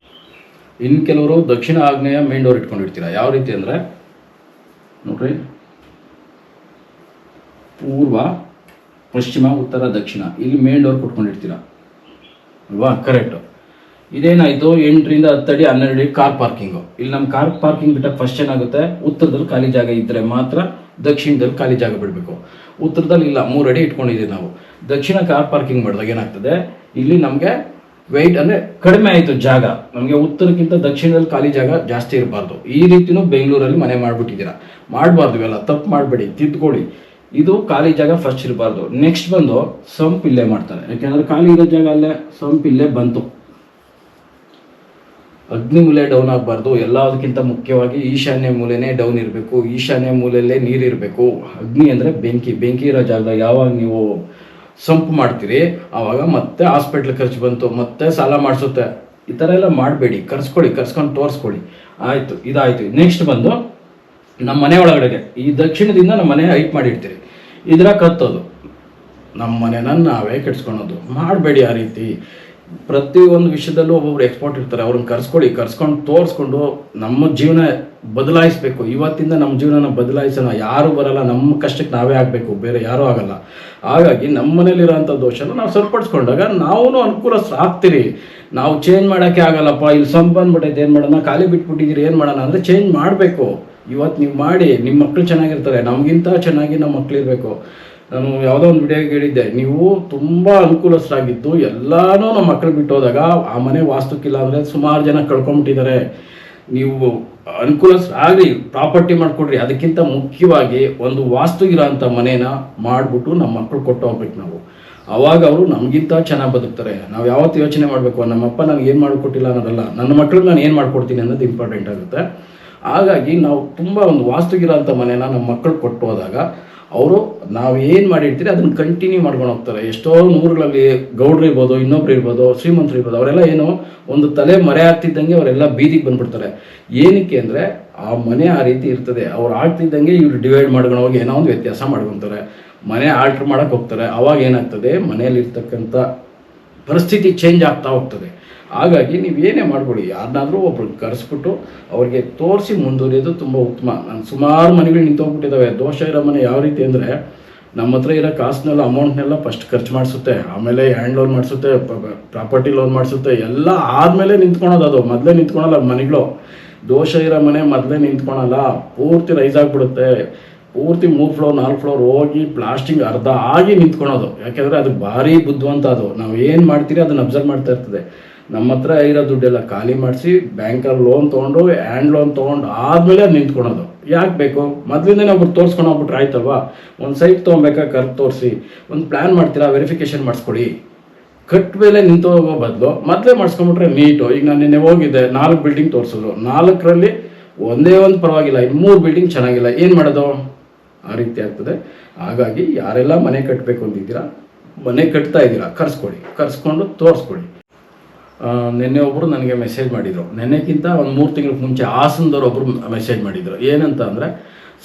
ಇನ್ನು ಕೆಲವರು ದಕ್ಷಿಣ ಆಗ್ನೇಯ ಮೇನ್ ಡೋರ್ ಇಟ್ಕೊಂಡಿರ್ತೀರ? ಯಾವ ರೀತಿ ಅಂದರೆ? ನೋಡ್ರಿ. ಪೂರ್ವ, ಪಶ್ಚಿಮ, ಉತ್ತರ, ದಕ್ಷಿಣ. ಇಲ್ಲಿ ಮೇನ್ ಡೋರ್ ಕೊಟ್ಕೊಂಡಿರ್ತೀರ? ಅಲ್ವಾ? ಕರೆಕ್ಟು ಇದೇನಾಯಿತು? ಎಂಟರಿಂದ ಹತ್ತು ಅಡಿ ಹನ್ನೆರಡು ಕಾರ್ ಪಾರ್ಕಿಂಗು ಇಲ್ಲಿ ನಮ್ಮ ಕಾರ್ ಪಾರ್ಕಿಂಗ್ ಬಿಟ್ಟಾಗ ಫಸ್ಟ್ ಏನಾಗುತ್ತೆ ಉತ್ತರದಲ್ಲಿ ಖಾಲಿ ಜಾಗ ಇದ್ದರೆ ಮಾತ್ರ ದಕ್ಷಿಣದಲ್ಲಿ ಖಾಲಿ ಜಾಗ ಬಿಡಬೇಕು. ಉತ್ತರದಲ್ಲಿ ಇಲ್ಲ ಮೂರು ಅಡಿ ಇಟ್ಕೊಂಡಿದ್ದೀವಿ ನಾವು. ದಕ್ಷಿಣ ಕಾರ್ ಪಾರ್ಕಿಂಗ್ ಮಾಡಿದಾಗ ಏನಾಗ್ತದೆ? ಇಲ್ಲಿ ನಮಗೆ ವೆಯ್ಟ್ ಅಂದರೆ ಕಡಿಮೆ ಆಯಿತು ಜಾಗ. ನಮಗೆ ಉತ್ತರಕ್ಕಿಂತ ದಕ್ಷಿಣದಲ್ಲಿ ಖಾಲಿ ಜಾಗ ಜಾಸ್ತಿ ಇರಬಾರ್ದು. ಈ ರೀತಿನೂ ಬೆಂಗಳೂರಲ್ಲಿ ಮನೆ ಮಾಡಿಬಿಟ್ಟಿದ್ದೀರಾ. ಮಾಡಬಾರ್ದು ಇವೆಲ್ಲ. ತಪ್ಪು ಮಾಡಬೇಡಿ ತಿದ್ದುಕೊಳ್ಳಿ ಇದು ಖಾಲಿ ಜಾಗ ಫಸ್ಟ್ ಇರಬಾರ್ದು. ನೆಕ್ಸ್ಟ್ ಬಂದು ಸಂಪ್ ಇಲ್ಲೇ ಮಾಡ್ತಾರೆ. ಯಾಕೆಂದ್ರೆ ಖಾಲಿ ಇರೋ ಜಾಗ ಅಲ್ಲೇ ಸಂಪ್ ಇಲ್ಲೇ ಬಂತು. ಅಗ್ನಿ ಮೂಲೆ ಡೌನ್ ಆಗಬಾರ್ದು. ಎಲ್ಲದಕ್ಕಿಂತ ಮುಖ್ಯವಾಗಿ ಈಶಾನ್ಯ ಮೂಲೆನೇ ಡೌನ್ ಇರಬೇಕು. ಈಶಾನ್ಯ ಮೂಲೆಯಲ್ಲೇ ನೀರು ಇರಬೇಕು. ಅಗ್ನಿ ಅಂದರೆ ಬೆಂಕಿ. ಬೆಂಕಿ ಇರೋ ಜಾಗದಾಗ ಯಾವಾಗ ನೀವು ಸಂಪ್ ಮಾಡ್ತೀರಿ, ಆವಾಗ ಮತ್ತೆ ಹಾಸ್ಪಿಟ್ಲ್ ಖರ್ಚು ಬಂತು, ಮತ್ತೆ ಸಾಲ ಮಾಡಿಸುತ್ತೆ. ಈ ಥರ ಎಲ್ಲ ಮಾಡಬೇಡಿ. ಕರ್ಸ್ಕೊಳ್ಳಿ, ಕರ್ಸ್ಕೊಂಡು ತೋರಿಸ್ಕೊಳ್ಳಿ. ಆಯಿತು, ಇದಾಯಿತು. ನೆಕ್ಸ್ಟ್ ಬಂದು ನಮ್ಮ ಮನೆ ಒಳಗಡೆಗೆ. ಈ ದಕ್ಷಿಣದಿಂದ ನಮ್ಮ ಮನೆ ಹೈಟ್ ಮಾಡಿರ್ತೀರಿ. ಇದ್ರ ಕತ್ತೋದು. ನಮ್ಮ ಮನೆನ ನಾವೇ ಕೆಡ್ಸ್ಕೊಳೋದು. ಮಾಡಬೇಡಿ ಆ ರೀತಿ. ಪ್ರತಿಯೊಂದು ವಿಷಯದಲ್ಲೂ ಒಬ್ಬೊಬ್ರು ಎಕ್ಸ್ಪರ್ಟ್ ಇರ್ತಾರೆ. ಅವ್ರನ್ನ ಕರ್ಸ್ಕೊಳ್ಳಿ, ಕರ್ಸ್ಕೊಂಡು ತೋರಿಸ್ಕೊಂಡು ನಮ್ಮ ಜೀವನ ಬದಲಾಯಿಸಬೇಕು. ಇವತ್ತಿಂದ ನಮ್ಮ ಜೀವನನ ಬದಲಾಯಿಸೋಣ. ಯಾರು ಬರಲ್ಲ, ನಮ್ಮ ಕಷ್ಟಕ್ಕೆ ನಾವೇ ಆಗಬೇಕು. ಬೇರೆ ಯಾರೂ ಆಗಲ್ಲ. ಹಾಗಾಗಿ ನಮ್ಮ ಮನೇಲಿರೋಂಥ ದೋಷನ ನಾವು ಸರಿಪಡಿಸ್ಕೊಂಡಾಗ ನಾವು ಸಾಕ್ತೀರಿ ನಾವು ಚೇಂಜ್ ಮಾಡೋಕ್ಕೆ ಆಗಲ್ಲಪ್ಪ, ಇಲ್ಲಿ ಸಂಪ್ ಬಂದ್ಬಿಟ್ಟೈತೆ ಏನು ಮಾಡೋಣ? ಖಾಲಿ ಬಿಟ್ಬಿಟ್ಟಿದ್ದೀರಿ, ಏನು ಮಾಡೋಣ? ಅಂದರೆ ಚೇಂಜ್ ಮಾಡಬೇಕು. ಇವತ್ತು ನೀವು ಮಾಡಿ, ನಿಮ್ಮ ಮಕ್ಕಳು ಚೆನ್ನಾಗಿರ್ತಾರೆ. ನಮಗಿಂತ ಚೆನ್ನಾಗಿ ನಮ್ಮ ಮಕ್ಕಳಿರಬೇಕು ನಾನು ಯಾವುದೋ ಒಂದು ವಿಡಿಯೋಗೆ ಹೇಳಿದ್ದೆ ನೀವು ತುಂಬ ಅನುಕೂಲಸ್ಥರಾಗಿದ್ದು, ಎಲ್ಲನೂ ನಮ್ಮ ಮಕ್ಕಳು ಬಿಟ್ಟು ಹೋದಾಗ ಆ ಮನೆ ವಾಸ್ತುಕ್ಕಿಲ್ಲ ಅಂದರೆ ಸುಮಾರು ಜನ ಕಳ್ಕೊಂಬಿಟ್ಟಿದ್ದಾರೆ. ನೀವು ಅನುಕೂಲಸ್ಥರಾಗಲಿ ಪ್ರಾಪರ್ಟಿ ಮಾಡಿಕೊಡ್ರಿ. ಅದಕ್ಕಿಂತ ಮುಖ್ಯವಾಗಿ ಒಂದು ವಾಸ್ತು ಇರೋಂಥ ಮನೇನ ಮಾಡಿಬಿಟ್ಟು ನಮ್ಮ ಮಕ್ಕಳು ಕೊಟ್ಟು ಹೋಗ್ಬೇಕು ನಾವು. ಅವಾಗ ಅವರು ನಮಗಿಂತ ಚೆನ್ನಾಗಿ ಬದುಕ್ತಾರೆ. ನಾವು ಯಾವತ್ತು ಯೋಚನೆ ಮಾಡಬೇಕು, ನಮ್ಮಪ್ಪ ನನಗೆ ಏನು ಮಾಡಿಕೊಟ್ಟಿಲ್ಲ ಅನ್ನೋದಲ್ಲ. ನನ್ನ ಮಕ್ಕಳಿಗೆ ನಾನು ಏನು ಮಾಡ್ಕೊಡ್ತೀನಿ ಅನ್ನೋದು ಇಂಪಾರ್ಟೆಂಟ್ ಆಗುತ್ತೆ. ಹಾಗಾಗಿ ನಾವು ತುಂಬ ಒಂದು ವಾಸ್ತುಗಿರೋಂಥ ಮನೇನ ನಮ್ಮ ಮಕ್ಕಳು ಕೊಟ್ಟು ಹೋದಾಗ ಅವರು ನಾವು ಏನು ಮಾಡಿರ್ತೀರಿ ಅದನ್ನು ಕಂಟಿನ್ಯೂ ಮಾಡ್ಕೊಂಡು ಹೋಗ್ತಾರೆ. ಎಷ್ಟೋ ಊರುಗಳಲ್ಲಿ ಗೌಡ್ರು ಇರ್ಬೋದು, ಇನ್ನೊಬ್ರು ಇರ್ಬೋದು, ಶ್ರೀಮಂತರು ಇರ್ಬೋದು, ಅವರೆಲ್ಲ ಏನು ಒಂದು ತಲೆ ಮರೆ ಆಗ್ತಿದ್ದಂಗೆ ಅವರೆಲ್ಲ ಬೀದಿಗೆ ಬಂದ್ಬಿಡ್ತಾರೆ. ಏನಕ್ಕೆ ಅಂದರೆ ಆ ಮನೆ ಆ ರೀತಿ ಇರ್ತದೆ. ಅವ್ರು ಆಗ್ತಿದ್ದಂಗೆ ಇವರು ಡಿವೈಡ್ ಮಾಡ್ಕೊಂಡು ಹೋಗಿ ಏನೋ ಒಂದು ವ್ಯತ್ಯಾಸ ಮಾಡ್ಕೊತಾರೆ. ಮನೆ ಆಲ್ಟ್ರ್ ಮಾಡೋಕ್ಕೆ ಹೋಗ್ತಾರೆ. ಅವಾಗ ಏನಾಗ್ತದೆ? ಮನೆಯಲ್ಲಿ ಇರ್ತಕ್ಕಂಥ ಪರಿಸ್ಥಿತಿ ಚೇಂಜ್ ಆಗ್ತಾ ಹೋಗ್ತದೆ. ಹಾಗಾಗಿ ನೀವು ಏನೇ ಮಾಡ್ಕೊಳ್ಳಿ ಯಾರನ್ನಾದರೂ ಒಬ್ರು ಕರೆಸ್ಬಿಟ್ಟು ಅವ್ರಿಗೆ ತೋರಿಸಿ ಮುಂದುವರಿಯೋದು ತುಂಬ ಉತ್ತಮ. ನಾನು ಸುಮಾರು ಮನೆಗಳು ನಿಂತೋಗ್ಬಿಟ್ಟಿದ್ದಾವೆ ದೋಷ ಇರೋ ಮನೆ ಯಾವ ರೀತಿ ಅಂದರೆ ನಮ್ಮ ಹತ್ರ ಇರೋ ಕಾಸನ್ನೆಲ್ಲ ಅಮೌಂಟ್ನೆಲ್ಲ ಫಸ್ಟ್ ಖರ್ಚು ಮಾಡಿಸುತ್ತೆ. ಆಮೇಲೆ ಹ್ಯಾಂಡ್ ಲೋನ್ ಮಾಡಿಸುತ್ತೆ ಪ್ರಾಪರ್ಟಿ ಲೋನ್ ಮಾಡಿಸುತ್ತೆ. ಎಲ್ಲ ಆದಮೇಲೆ ನಿಂತ್ಕೊಳೋದು ಅದು. ಮೊದಲೇ ನಿಂತ್ಕೊಳಲ್ಲ ಮನೆಗಳು. ದೋಷ ಇರೋ ಮನೆ ಮೊದಲೇ ನಿಂತ್ಕೊಳಲ್ಲ. ಪೂರ್ತಿ ರೈಸ್ ಆಗಿಬಿಡುತ್ತೆ. ಪೂರ್ತಿ ಮೂರು ಫ್ಲೋರ್ ನಾಲ್ಕು ಫ್ಲೋರ್ ಹೋಗಿ ಪ್ಲಾಸ್ಟಿಂಗ್ ಅರ್ಧ ಆಗಿ ನಿಂತ್ಕೊಳೋದು. ಯಾಕೆಂದರೆ ಅದು ಭಾರಿ ಬುದ್ಧಿವಂತ ಅದು. ನಾವು ಏನು ಮಾಡ್ತೀರಿ ಅದನ್ನು ಅಬ್ಸರ್ವ್ ಮಾಡ್ತಾ ಇರ್ತದೆ. ನಮ್ಮ ಹತ್ರ ಇರೋ ದುಡ್ಡೆಲ್ಲ ಖಾಲಿ ಮಾಡಿಸಿ ಬ್ಯಾಂಕಲ್ಲಿ ಲೋನ್ ತೊಗೊಂಡು ಹ್ಯಾಂಡ್ ಲೋನ್ ತೊಗೊಂಡು ಆದಮೇಲೆ ಅದು ನಿಂತ್ಕೊಳೋದು. ಯಾಕೆ ಬೇಕು? ಮೊದಲಿಂದನೇ ನಾವು ತೋರಿಸ್ಕೊಂಡು ಹೋಗ್ಬಿಟ್ರೆ ಆಯ್ತಲ್ವಾ? ಒಂದು ಸೈಟ್ ತೊಗೊಬೇಕಾ ಕರ್ ತೋರಿಸಿ. ಒಂದು ಪ್ಲ್ಯಾನ್ ಮಾಡ್ತೀರಾ? ವೆರಿಫಿಕೇಷನ್ ಮಾಡಿಸ್ಕೊಡಿ. ಕಟ್ ಮೇಲೆ ನಿಂತು ಹೋಗೋ ಬದಲು ಮೊದಲೇ ಮಾಡಿಸ್ಕೊಂಬಿಟ್ರೆ ನೀಟು ಈಗ ನಾನು ನಿನ್ನೆ ಹೋಗಿದ್ದೆ, ನಾಲ್ಕು ಬಿಲ್ಡಿಂಗ್ ತೋರಿಸಿದ್ರು. ನಾಲ್ಕರಲ್ಲಿ ಒಂದೇ ಒಂದು ಪರವಾಗಿಲ್ಲ ಮೂರು ಬಿಲ್ಡಿಂಗ್ ಚೆನ್ನಾಗಿಲ್ಲ. ಏನು ಮಾಡೋದು? ಆ ರೀತಿ ಆಗ್ತದೆ. ಹಾಗಾಗಿ ಯಾರೆಲ್ಲ ಮನೆ ಕಟ್ಟಬೇಕು ಅಂತಿದ್ದೀರಾ ಮನೆ ಕಟ್ತಾ ಇದ್ದೀರಾ ಕರ್ಸ್ಕೊಳ್ಳಿ ಕರ್ಸ್ಕೊಂಡು ತೋರಿಸ್ಕೊಡಿ ಆ, ನಿನ್ನೆ ಒಬ್ಬರು ನನಗೆ ಮೆಸೇಜ್ ಮಾಡಿದರು. ನೆನ್ನೆಕ್ಕಿಂತ ಒಂದು ಮೂರು ತಿಂಗಳ ಮುಂಚೆ ಹಾಸನದವ್ರು ಒಬ್ಬರು ಮೆಸೇಜ್ ಮಾಡಿದರು. ಏನಂತ ಅಂದರೆ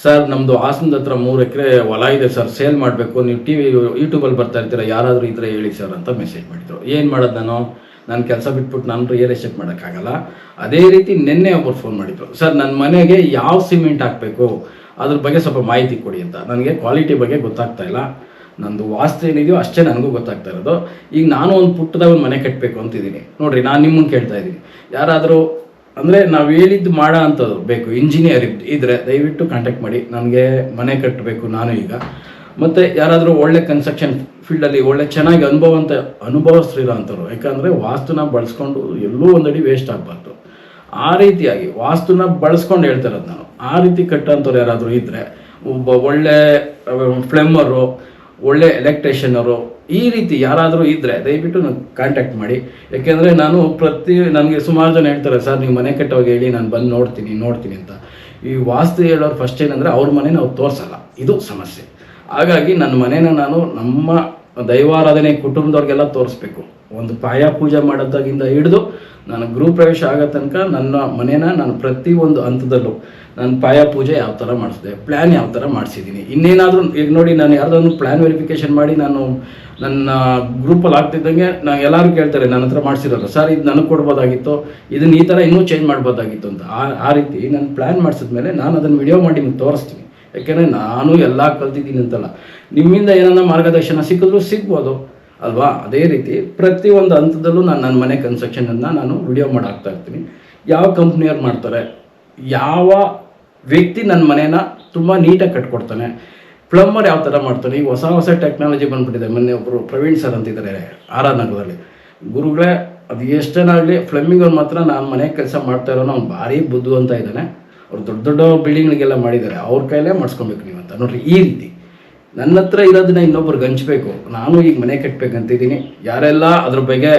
ಸರ್ ನಮ್ಮದು ಹಾಸನದ ಹತ್ರ ಮೂರು ಎಕರೆ ಹೊಲ ಇದೆ ಸರ್ ಸೇಲ್ ಮಾಡಬೇಕು. ನೀವು ಟಿ ವಿ ಯೂಟ್ಯೂಬಲ್ಲಿ ಬರ್ತಾ ಇರ್ತೀರ ಯಾರಾದರೂ ಇದ್ರೆ ಹೇಳಿ ಸರ್ ಅಂತ ಮೆಸೇಜ್ ಮಾಡಿದರು. ಏನು ಮಾಡೋದು ನಾನು? ನಾನು ಕೆಲಸ ಬಿಟ್ಬಿಟ್ಟು ನಾನು ರಿಯಲ್ ಎಸ್ಟೇಟ್ ಮಾಡೋಕ್ಕಾಗಲ್ಲ. ಅದೇ ರೀತಿ ನಿನ್ನೆ ಒಬ್ಬರು ಫೋನ್ ಮಾಡಿದರು. ಸರ್ ನನ್ನ ಮನೆಗೆ ಯಾವ ಸಿಮೆಂಟ್ ಹಾಕಬೇಕು? ಅದ್ರ ಬಗ್ಗೆ ಸ್ವಲ್ಪ ಮಾಹಿತಿ ಕೊಡಿ ಅಂತ. ನನಗೆ ಕ್ವಾಲಿಟಿ ಬಗ್ಗೆ ಗೊತ್ತಾಗ್ತಾ ಇಲ್ಲ. ನಂದು ವಾಸ್ತು ಏನಿದೆಯೋ ಅಷ್ಟೇ ನನಗೂ ಗೊತ್ತಾಗ್ತಾ ಇರೋದು. ಈಗ ನಾನು ಒಂದು ಪುಟ್ಟದಾಗ ಒಂದು ಮನೆ ಕಟ್ಟಬೇಕು ಅಂತಿದ್ದೀನಿ. ನೋಡ್ರಿ, ನಾನು ನಿಮ್ಮನ್ನು ಕೇಳ್ತಾ ಇದ್ದೀನಿ. ಯಾರಾದರೂ, ಅಂದರೆ ನಾವು ಹೇಳಿದ್ದು ಮಾಡೋ ಅಂಥದ್ದು ಬೇಕು. ಇಂಜಿನಿಯರ್ ಇದ್ದರೆ ದಯವಿಟ್ಟು ಕಾಂಟ್ಯಾಕ್ಟ್ ಮಾಡಿ. ನನಗೆ ಮನೆ ಕಟ್ಟಬೇಕು ನಾನು ಈಗ. ಮತ್ತು ಯಾರಾದರೂ ಒಳ್ಳೆ ಕನ್ಸ್ಟ್ರಕ್ಷನ್ ಫೀಲ್ಡಲ್ಲಿ ಒಳ್ಳೆ ಚೆನ್ನಾಗಿ ಅನುಭವ ಅಂತ ಅನುಭವಿಸ್ತಿಲ್ಲ ಅಂಥವ್ರು ಯಾಕಂದರೆ ವಾಸ್ತುನ ಬಳಸ್ಕೊಂಡು ಎಲ್ಲೂ ಒಂದಡಿ ವೇಸ್ಟ್ ಆಗಬಾರ್ದು. ಆ ರೀತಿಯಾಗಿ ವಾಸ್ತುನ ಬಳಸ್ಕೊಂಡು ಹೇಳ್ತಾ ಇರೋದು ನಾನು. ಆ ರೀತಿ ಕಟ್ಟೋಂಥವ್ರು ಯಾರಾದರೂ ಇದ್ದರೆ ಒಬ್ಬ ಒಳ್ಳೆ ಫ್ಲೆಮ್ಮರು, ಒಳ್ಳೆ ಎಲೆಕ್ಟ್ರಿಷಿಯನರು, ಈ ರೀತಿ ಯಾರಾದರೂ ಇದ್ದರೆ ದಯವಿಟ್ಟು ನನಗೆ ಕಾಂಟ್ಯಾಕ್ಟ್ ಮಾಡಿ. ಯಾಕೆಂದರೆ ನಾನು ಪ್ರತಿ, ನನಗೆ ಸುಮಾರು ಜನ ಹೇಳ್ತಾರೆ, ಸರ್, ನೀವು ಮನೆ ಕಟ್ಟೋಗಿ ಹೇಳಿ, ನಾನು ಬಂದು ನೋಡ್ತೀನಿ ನೋಡ್ತೀನಿ ಅಂತ. ಈ ವಾಸ್ತು ಹೇಳೋರು ಫಸ್ಟ್ ಏನಂದರೆ ಅವ್ರ ಮನೆ ನಾವು ತೋರಿಸಲ್ಲ. ಇದು ಸಮಸ್ಯೆ. ಹಾಗಾಗಿ ನನ್ನ ಮನೇನ ನಾನು ನಮ್ಮ ದೈವಾರಾಧನೆ ಕುಟುಂಬದವ್ರಿಗೆಲ್ಲ ತೋರಿಸ್ಬೇಕು. ಒಂದು ಪಾಯ ಪೂಜೆ ಮಾಡೋದಾಗಿಂದ ಹಿಡಿದು ನಾನು ಗೃಹ ಪ್ರವೇಶ ಆಗೋ ತನಕ ನನ್ನ ಮನೇನ ನಾನು ಪ್ರತಿ ಒಂದು ಹಂತದಲ್ಲೂ ನಾನು ಪಾಯ ಪೂಜೆ ಯಾವ ಥರ ಮಾಡಿಸಿದೆ ಪ್ಲ್ಯಾನ್ ಯಾವ ಥರ ಮಾಡಿಸಿದ್ದೀನಿ. ಇನ್ನೇನಾದರೂ, ಈಗ ನೋಡಿ ನಾನು ಯಾರ್ದಾದ್ರು ಪ್ಲ್ಯಾನ್ ವೆರಿಫಿಕೇಷನ್ ಮಾಡಿ ನಾನು ನನ್ನ ಗ್ರೂಪಲ್ಲಿ ಆಗ್ತಿದ್ದಂಗೆ ನಾನು ಎಲ್ಲರೂ ಕೇಳ್ತಾರೆ, ನನ್ನ ಹತ್ರ ಮಾಡಿಸಿರೋರು ಸರ್, ಇದು ನನಗೆ ಕೊಡ್ಬೋದಾಗಿತ್ತು. ಇದನ್ನು ಈ ಥರ ಇನ್ನೂ ಚೇಂಜ್ ಮಾಡ್ಬೋದಾಗಿತ್ತು. ಅಂತ. ಆ ಆ ರೀತಿ ನಾನು ಪ್ಲ್ಯಾನ್ ಮಾಡಿಸಿದ್ಮೇಲೆ ನಾನು ಅದನ್ನು ವಿಡಿಯೋ ಮಾಡಿ ನಿಮ್ಗೆ ತೋರಿಸ್ತೀನಿ. ಯಾಕೆಂದರೆ ನಾನು ಎಲ್ಲ ಕಲ್ತಿದ್ದೀನಿ ಅಂತಲ್ಲ. ನಿಮ್ಮಿಂದ ಏನನ್ನ ಮಾರ್ಗದರ್ಶನ ಸಿಕ್ಕಿದ್ರು ಸಿಗ್ಬೋದು. ಅಲ್ವಾ? ಅದೇ ರೀತಿ ಪ್ರತಿಯೊಂದು ಹಂತದಲ್ಲೂ ನಾನು ನನ್ನ ಮನೆ ಕನ್ಸ್ಟ್ರಕ್ಷನನ್ನು ನಾನು ವಿಡಿಯೋ ಮಾಡಾಕ್ತಾ ಇರ್ತೀನಿ. ಯಾವ ಕಂಪ್ನಿಯವ್ರು ಮಾಡ್ತಾರೆ? ಯಾವ ವ್ಯಕ್ತಿ ನನ್ನ ಮನೇನ ತುಂಬ ನೀಟಾಗಿ ಕಟ್ಕೊಡ್ತಾನೆ? ಪ್ಲಂಬರ್ ಯಾವ ಥರ ಮಾಡ್ತಾನೆ? ಈಗ ಹೊಸ ಹೊಸ ಟೆಕ್ನಾಲಜಿ ಬಂದ್ಬಿಟ್ಟಿದೆ. ಮೊನ್ನೆ ಒಬ್ಬರು ಪ್ರವೀಣ್ ಸರ್ ಅಂತಿದ್ದಾರೆ ಆರ್ ಆರ್ ನಗರದಲ್ಲಿ. ಗುರುಗಳೇ, ಅದು ಎಷ್ಟೇನಾಗಲಿ ಫ್ಲಮ್ಮಿಂಗ್ ಅವ್ರು ಮಾತ್ರ ನಾನು ಮನೆ ಕೆಲಸ ಮಾಡ್ತಾ ಇರೋನು, ಅವ್ನು ಭಾರಿ ಬುದ್ಧಿವಂತ ಇದ್ದಾನೆ. ಅವ್ರು ದೊಡ್ಡ ದೊಡ್ಡ ಬಿಲ್ಡಿಂಗ್ಗಳಿಗೆಲ್ಲ ಮಾಡಿದ್ದಾರೆ, ಅವ್ರ ಕೈಲೇ ಮಾಡಿಸ್ಕೊಬೇಕು ನೀವು ಅಂತ. ನೋಡ್ರಿ, ಈ ರೀತಿ. ನನ್ನ ಹತ್ರ ಇರೋದನ್ನ ಇನ್ನೊಬ್ರು ಹಂಚ್ಬೇಕು ನಾನು ಈಗ ಮನೆ ಕಟ್ಟಬೇಕಂತಿದ್ದೀನಿ ಯಾರೆಲ್ಲ ಅದ್ರ ಬಗ್ಗೆ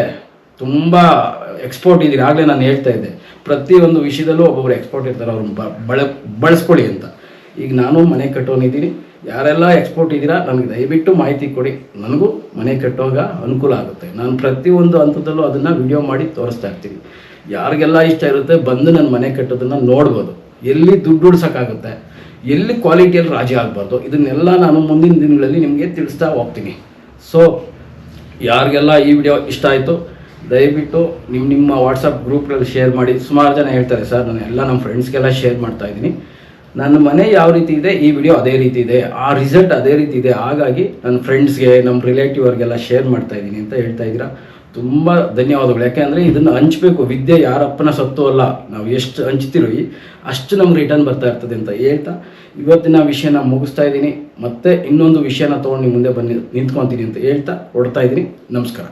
ತುಂಬ ಎಕ್ಸ್ಪೋರ್ಟ್ ಇದ್ದೀರಿ, ಆಗಲೇ ನಾನು ಹೇಳ್ತಾ ಇದ್ದೆ. ಪ್ರತಿಯೊಂದು ವಿಷಯದಲ್ಲೂ ಒಬ್ಬೊಬ್ರು ಎಕ್ಸ್ಪೋರ್ಟ್ ಇರ್ತಾರೆ, ಅವ್ರನ್ನ ಬಳ, ಬಳಸ್ಕೊಳ್ಳಿ ಅಂತ. ಈಗ ನಾನು ಮನೆ ಕಟ್ಟೋನಿದ್ದೀನಿ. ಯಾರೆಲ್ಲ ಎಕ್ಸ್ಪೋರ್ಟ್ ಇದ್ದೀರಾ, ನನಗೆ ದಯವಿಟ್ಟು ಮಾಹಿತಿ ಕೊಡಿ. ನನಗೂ ಮನೆ ಕಟ್ಟೋಗ ಅನುಕೂಲ ಆಗುತ್ತೆ. ನಾನು ಪ್ರತಿಯೊಂದು ಹಂತದಲ್ಲೂ ಅದನ್ನು ವಿಡಿಯೋ ಮಾಡಿ ತೋರಿಸ್ತಾ ಇರ್ತೀನಿ. ಯಾರಿಗೆಲ್ಲ ಇಷ್ಟ ಇರುತ್ತೆ, ಬಂದು ನನ್ನ ಮನೆ ಕಟ್ಟೋದನ್ನು ನೋಡ್ಬೋದು. ಎಲ್ಲಿ ದುಡ್ಡು ಉಡ್ಸೋಕ್ಕಾಗುತ್ತೆ ಎಲ್ಲಿ ಕ್ವಾಲಿಟಿಯಲ್ಲಿ ರಾಜಿ ಆಗಬಾರ್ದು, ಇದನ್ನೆಲ್ಲ ನಾನು ಮುಂದಿನ ದಿನಗಳಲ್ಲಿ ನಿಮಗೆ ತಿಳಿಸ್ತಾ ಹೋಗ್ತೀನಿ. ಸೊ ಯಾರಿಗೆಲ್ಲ ಈ ವಿಡಿಯೋ ಇಷ್ಟ ಆಯಿತು, ದಯವಿಟ್ಟು ನಿಮ್ಮ ನಿಮ್ಮ ವಾಟ್ಸಪ್ ಗ್ರೂಪ್ಗಳಲ್ಲಿ ಶೇರ್ ಮಾಡಿ. ಸುಮಾರು ಜನ ಹೇಳ್ತಾರೆ, ಸರ್, ನಾನು ಎಲ್ಲ ನಮ್ಮ ಫ್ರೆಂಡ್ಸ್ಗೆಲ್ಲ ಶೇರ್ ಮಾಡ್ತಾ ಇದ್ದೀನಿ. ನನ್ನ ಮನೆ ಯಾವ ರೀತಿ ಇದೆ, ಈ ವಿಡಿಯೋ ಅದೇ ರೀತಿ ಇದೆ, ಆ ರಿಸಲ್ಟ್ ಅದೇ ರೀತಿ ಇದೆ. ಹಾಗಾಗಿ ನನ್ನ ಫ್ರೆಂಡ್ಸ್ಗೆ ನಮ್ಮ ರಿಲೇಟಿವ್ ಅವ್ರಿಗೆಲ್ಲ ಶೇರ್ ಮಾಡ್ತಾ ಇದ್ದೀನಿ ಅಂತ ಹೇಳ್ತಾ ಇದ್ದೀರಾ? ತುಂಬ ಧನ್ಯವಾದಗಳು. ಯಾಕೆಂದರೆ ಇದನ್ನು ಹಂಚಬೇಕು. ವಿದ್ಯೆ ಯಾರಪ್ಪನ ಸತ್ತು ಅಲ್ಲ. ನಾವು ಎಷ್ಟು ಹಂಚ್ತಿರೋ ಅಷ್ಟು ನಮ್ಗೆ ರಿಟರ್ನ್ ಬರ್ತಾ ಇರ್ತದೆ ಅಂತ ಹೇಳ್ತಾ, ಇವತ್ತಿನ ವಿಷಯನ ಮುಗಿಸ್ತಾ ಇದ್ದೀನಿ. ಮತ್ತೆ ಇನ್ನೊಂದು ವಿಷಯನ ತೊಗೊಂಡು ಮುಂದೆ ಬನ್ನಿ, ನಿಂತ್ಕೊತೀನಿ ಅಂತ ಹೇಳ್ತಾ ಹೊಡ್ತಾ ಇದ್ದೀನಿ. ನಮಸ್ಕಾರ.